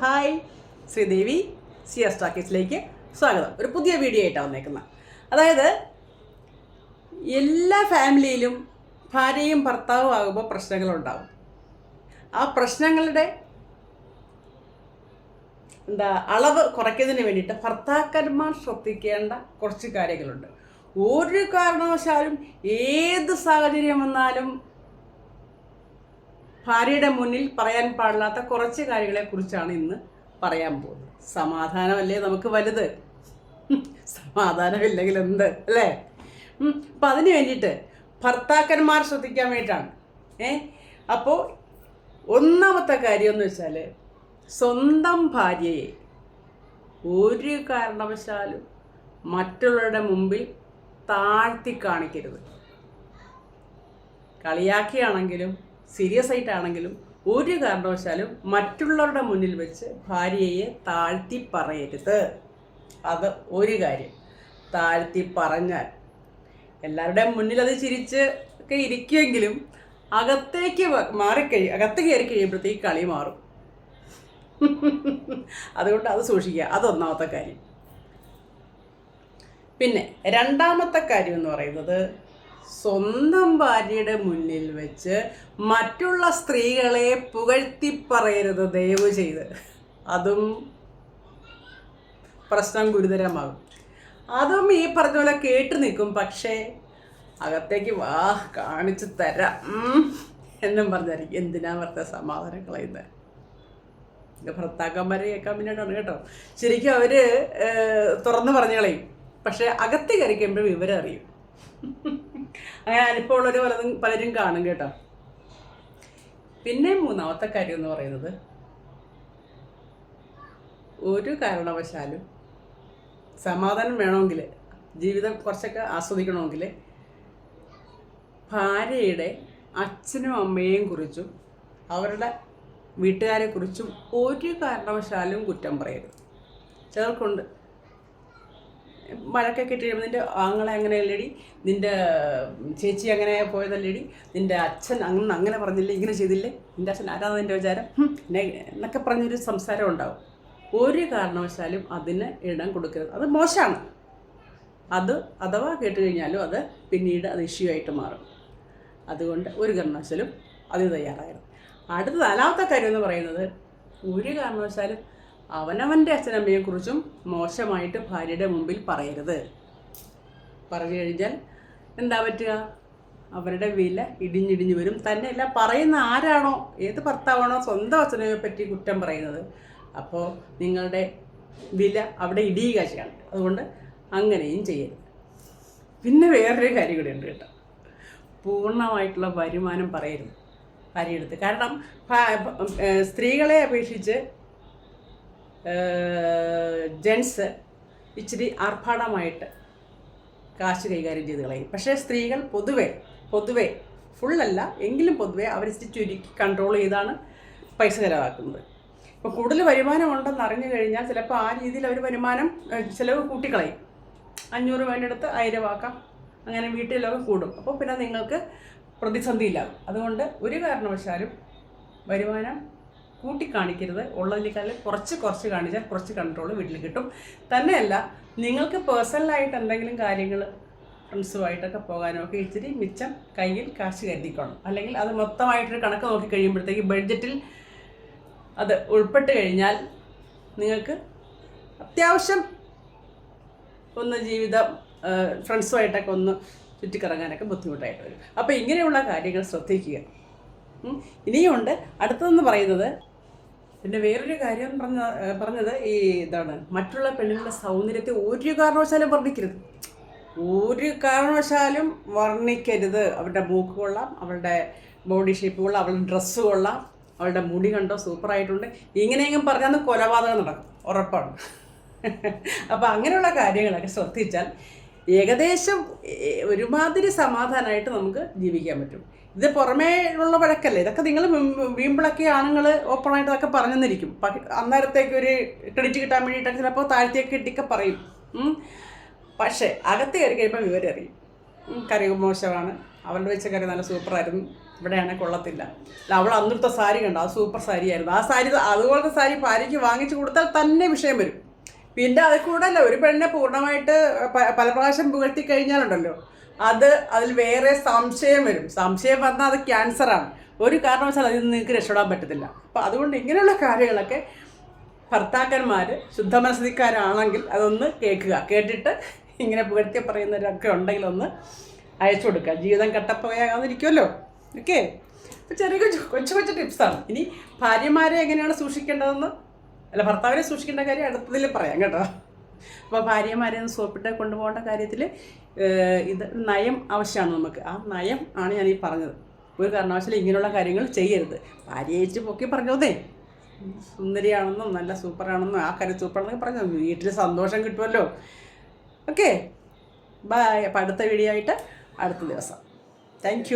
Hi Sridevi C S ടാക്കീസിലേക്ക് സ്വാഗതം. ഒരു പുതിയ വീഡിയോ ആയിട്ടാണ് വന്നേക്കുന്നത് അതായത് എല്ലാ ഫാമിലിയിലും ഭാര്യയും ഭർത്താവും ആകുമ്പോൾ പ്രശ്നങ്ങളുണ്ടാവും. ആ പ്രശ്നങ്ങളുടെ എന്താ അളവ് കുറയ്ക്കുന്നതിന് വേണ്ടിയിട്ട് ഭർത്താക്കന്മാർ ശ്രദ്ധിക്കേണ്ട കുറച്ച് കാര്യങ്ങളുണ്ട്. ഒരു കാരണവശാലും ഏത് സാഹചര്യം വന്നാലും ഭാര്യയുടെ മുന്നിൽ പറയാൻ പാടില്ലാത്ത കുറച്ച് കാര്യങ്ങളെക്കുറിച്ചാണ് ഇന്ന് പറയാൻ പോകുന്നത്. സമാധാനമല്ലേ നമുക്ക് വലുത്? സമാധാനമില്ലെങ്കിൽ എന്ത് അല്ലേ? അപ്പം അതിന് വേണ്ടിയിട്ട് ഭർത്താക്കന്മാർ ശ്രദ്ധിക്കാൻ വേണ്ടിയിട്ടാണ്. ഏ? അപ്പോൾ ഒന്നാമത്തെ കാര്യം എന്ന് വെച്ചാൽ സ്വന്തം ഭാര്യയെ ഒരു കാരണവശാലും മറ്റുള്ളവരുടെ മുമ്പിൽ താഴ്ത്തി കാണിക്കരുത്. കളിയാക്കിയാണെങ്കിലും സീരിയസ് ആയിട്ടാണെങ്കിലും ഒരു കാരണവശാലും മറ്റുള്ളവരുടെ മുന്നിൽ വെച്ച് ഭാര്യയെ താഴ്ത്തി പറയരുത്. അത് ഒരു കാര്യം. താഴ്ത്തി പറഞ്ഞാൽ എല്ലാവരുടെയും മുന്നിൽ അത് ചിരിച്ച് ഒക്കെ ഇരിക്കുമെങ്കിലും അകത്തേക്ക് മാറിക്കഴി അകത്ത് കയറി കഴിയുമ്പോഴത്തേക്ക് കളി മാറും. അതുകൊണ്ട് അത് സൂക്ഷിക്കുക. അതൊന്നാമത്തെ കാര്യം. പിന്നെ രണ്ടാമത്തെ കാര്യം എന്ന് പറയുന്നത് സ്വന്തം ഭാര്യയുടെ മുന്നിൽ വെച്ച് മറ്റുള്ള സ്ത്രീകളെ പുകഴ്ത്തി പറയരുത് ദയവ് ചെയ്ത്. അതും പ്രശ്നം ഗുരുതരമാകും. അതും ഈ പറഞ്ഞ പോലെ കേട്ട് നിൽക്കും. പക്ഷേ അകത്തേക്ക് വാ കാണിച്ചു തരാം എന്നും പറഞ്ഞായിരിക്കും. എന്തിനാ വെറുതെ സമാധാനം കളയുന്നത് ഭർത്താക്കന്മാരെ കേൾക്കാൻ വേണ്ടിയിട്ടാണ് കേട്ടോ. ശരിക്കും അവർ തുറന്ന് പറഞ്ഞു കളയും. പക്ഷേ അകത്ത് കയറി കഴിയുമ്പോൾ വിവരം അറിയും അങ്ങനെ അനുഭവമുള്ളവർ പലതും പലരും കാണും കേട്ടോ. പിന്നെ മൂന്നാമത്തെ കാര്യം എന്ന് പറയുന്നത് ഒരു കാരണവശാലും സമാധാനം വേണമെങ്കിൽ ജീവിതം കുറച്ചൊക്കെ ആസ്വദിക്കണമെങ്കിൽ ഭാര്യയുടെ അച്ഛനും അമ്മയെയും കുറിച്ചും അവരുടെ വീട്ടുകാരെ കുറിച്ചും ഒരു കാരണവശാലും കുറ്റം പറയരുത്. ചിലർക്കുണ്ട്. മഴക്കൊക്കെ ഇട്ട് കഴിയുമ്പോൾ നിന്റെ ആങ്ങളെ അങ്ങനെ അല്ലേടി? നിന്റെ ചേച്ചി അങ്ങനെ പോയതല്ലേടി? നിന്റെ അച്ഛൻ അങ്ങനെ അങ്ങനെ പറഞ്ഞില്ലേ ഇങ്ങനെ ചെയ്തില്ലേ? നിന്റെ അച്ഛൻ ആരാണ് നിന്റെ വിചാരം? എന്നൊക്കെ പറഞ്ഞൊരു സംസാരം ഉണ്ടാവും. ഒരു കാരണവശാലും അതിന് ഇടം കൊടുക്കരുത്. അത് മോശമാണ്. അത് അഥവാ കേട്ട് കഴിഞ്ഞാലും അത് പിന്നീട് അത് ഇഷ്യൂ ആയിട്ട് മാറും. അതുകൊണ്ട് ഒരു കാരണവശാലും അതിന് തയ്യാറായിരുന്നു അടുത്ത നാലാമത്തെ കാര്യം എന്ന് പറയുന്നത് ഒരു കാരണവശാലും അവനവന്റെ അച്ഛനമ്മയെക്കുറിച്ചും മോശമായിട്ട് ഭാര്യയുടെ മുമ്പിൽ പറയരുത്. പറഞ്ഞു കഴിഞ്ഞാൽ എന്താ പറ്റുക? അവരുടെ വില ഇടിഞ്ഞിടിഞ്ഞ് വരും. തന്നെയല്ല പറയുന്ന ആരാണോ? ഏത് ഭർത്താവാണോ സ്വന്തം അച്ഛനെ പറ്റി കുറ്റം പറയുന്നത്. അപ്പോൾ നിങ്ങളുടെ വില അവിടെ ഇടിയുക ചെയ്യണം അതുകൊണ്ട് അങ്ങനെയും ചെയ്യരുത്. പിന്നെ വേറൊരു കാര്യം കൂടി ഉണ്ട് കേട്ടോ. പൂർണമായിട്ടുള്ള വരുമാനം പറയരുത്. ഭാര്യയെടുത്ത് കാരണം സ്ത്രീകളെ അപേക്ഷിച്ച് ജെൻസ് ഇച്ചിരി ആർഭാടമായിട്ട് കാശ് കൈകാര്യം ചെയ്ത് കളയും. പക്ഷേ സ്ത്രീകൾ പൊതുവെ പൊതുവെ ഫുള്ളല്ല എങ്കിലും പൊതുവെ അവർ ഇച്ചിരി ചുരുക്കി കൺട്രോൾ ചെയ്താണ് പൈസ ചിലവാക്കുന്നത്. ഇപ്പോൾ കൂടുതൽ വരുമാനം ഉണ്ടെന്ന് അറിഞ്ഞു കഴിഞ്ഞാൽ ചിലപ്പോൾ ആ രീതിയിൽ അവർ വരുമാനം ചിലവ് കൂട്ടിക്കളയും. അഞ്ഞൂറ് വേണ്ടിയെടുത്ത് ആയിരം ആക്കാം. അങ്ങനെ വീട്ടിലൊക്കെ കൂടും. അപ്പോൾ പിന്നെ നിങ്ങൾക്ക് പ്രതിസന്ധിയില്ലാകും അതുകൊണ്ട് ഒരു കാരണവശാലും വരുമാനം കൂട്ടിക്കാണിക്കരുത്. ഉള്ളതിനേക്കാളും കുറച്ച് കുറച്ച് കാണിച്ചാൽ കുറച്ച് കൺട്രോൾ വീട്ടിൽ കിട്ടും. തന്നെയല്ല നിങ്ങൾക്ക് പേഴ്സണലായിട്ട് എന്തെങ്കിലും കാര്യങ്ങൾ ഫ്രണ്ട്സുമായിട്ടൊക്കെ പോകാനൊക്കെ ഇച്ചിരി മിച്ചം കയ്യിൽ കാശ് കരുതിക്കണം. അല്ലെങ്കിൽ അത് മൊത്തമായിട്ടൊരു കണക്ക് നോക്കി കഴിയുമ്പോഴത്തേക്ക് ബഡ്ജറ്റിൽ അത് ഉൾപ്പെട്ട് കഴിഞ്ഞാൽ നിങ്ങൾക്ക് അത്യാവശ്യം ഒന്ന് ജീവിതം ഫ്രണ്ട്സുമായിട്ടൊക്കെ ഒന്ന് ചുറ്റിക്കറങ്ങാനൊക്കെ ബുദ്ധിമുട്ടായിട്ട് വരും. അപ്പോൾ ഇങ്ങനെയുള്ള കാര്യങ്ങൾ ശ്രദ്ധിക്കുക. ഇനിയുണ്ട്. അടുത്തതെന്ന് പറയുന്നത് പിന്നെ വേറൊരു കാര്യം പറഞ്ഞ പറഞ്ഞത് ഈ ഇതാണ്. മറ്റുള്ള പെണ്ണുങ്ങളുടെ സൗന്ദര്യത്തെ ഒരു കാരണവശാലും വർണിക്കരുത്. ഒരു കാരണവശാലും വർണിക്കരുത്. അവരുടെ മൂക്ക് കൊള്ളാം അവളുടെ ബോഡി ഷേപ്പ് കൊള്ളാം അവളുടെ ഡ്രസ്സ് കൊള്ളാം അവളുടെ മുടി കണ്ടോ സൂപ്പറായിട്ടുണ്ട്. ഇങ്ങനെയെങ്കിലും പറഞ്ഞാൽ കൊലപാതകം നടക്കും. ഉറപ്പാണ്. അപ്പോൾ അങ്ങനെയുള്ള കാര്യങ്ങളൊക്കെ ശ്രദ്ധിച്ചാൽ ഏകദേശം ഒരുമാതിരി സമാധാനമായിട്ട് നമുക്ക് ജീവിക്കാൻ പറ്റും. ഇത് പുറമേ ഉള്ള വഴക്കല്ലേ? ഇതൊക്കെ നിങ്ങൾ വീമ്പിളൊക്കെ ആണുങ്ങൾ ഓപ്പണായിട്ട് അതൊക്കെ പറഞ്ഞെന്നിരിക്കും. അന്നേരത്തേക്ക് ഒരു ക്രെഡിറ്റ് കിട്ടാൻ വേണ്ടിയിട്ടൊക്കെ ചിലപ്പോൾ താഴ്ത്തിയൊക്കെ ഇട്ടിക്കെ പറയും. പക്ഷേ അകത്ത് കയറി കഴിയുമ്പോൾ വിവരം അറിയും. കറി മോശമാണ്. അവളുടെ വെച്ച കറി നല്ല സൂപ്പറായിരുന്നു. ഇവിടെയാണ് കൊള്ളത്തില്ല. അല്ല അവൾ അന്നത്തെ സാരി കണ്ടോ? അത് സൂപ്പർ സാരി ആയിരുന്നു ആ സാരി അതുപോലത്തെ സാരി ഭാര്യയ്ക്ക് വാങ്ങിച്ചു കൊടുത്താൽ തന്നെ വിഷയം വരും. പിന്നെ അത് കൂടല്ല ഒരു പെണ്ണിനെ പൂർണമായിട്ട് പല പ്രാവശ്യം പുകഴ്ത്തി കഴിഞ്ഞാലുണ്ടല്ലോ. അത് അതിൽ വേറെ സംശയം വരും. സംശയം വന്നാൽ അത് ക്യാൻസറാണ് ഒരു കാരണവശാലും അതിൽ നിന്ന് നിങ്ങൾക്ക് രക്ഷപ്പെടാൻ പറ്റത്തില്ല. അപ്പോൾ അതുകൊണ്ട് ഇങ്ങനെയുള്ള കാര്യങ്ങളൊക്കെ ഭർത്താക്കന്മാർ ശുദ്ധമനസ്ഥിക്കാരാണെങ്കിൽ അതൊന്ന് കേൾക്കുക. കേട്ടിട്ട് ഇങ്ങനെ പുകഴ്ത്തി പറയുന്നവരൊക്കെ ഉണ്ടെങ്കിൽ ഒന്ന് അയച്ചു കൊടുക്കുക. ജീവിതം കട്ടപ്പോയാകാതിരിക്കുമല്ലോ. ഓക്കെ? അപ്പോൾ ചെറിയ കൊച്ചു കൊച്ചു കൊച്ചു ടിപ്സാണ് ഇനി ഭാര്യമാരെ എങ്ങനെയാണ് സൂക്ഷിക്കേണ്ടതെന്ന്? അല്ല ഭർത്താവിനെ സൂക്ഷിക്കേണ്ട കാര്യം അടുത്തതിൽ പറയാം കേട്ടോ. അപ്പോൾ ഭാര്യമാരെ സോപ്പിട്ട് കൊണ്ടുപോകേണ്ട കാര്യത്തിൽ ഇത് നയം ആവശ്യമാണ് നമുക്ക്. ആ നയം ആണ് ഞാൻ ഈ പറഞ്ഞത്. ഒരു കാരണവശാലും ഇങ്ങനെയുള്ള കാര്യങ്ങൾ ചെയ്യരുത്. ഭാര്യയെ വെച്ച് പൊക്കി പറഞ്ഞോതേ. സുന്ദരിയാണെന്നും നല്ല സൂപ്പറാണെന്നും ആ കാര്യം സൂപ്പറാണെന്നൊക്കെ പറഞ്ഞു വീട്ടിൽ സന്തോഷം കിട്ടുമല്ലോ. ഓക്കെ. ബായ് അപ്പം അടുത്ത വീഡിയോ ആയിട്ട് അടുത്ത ദിവസം. താങ്ക്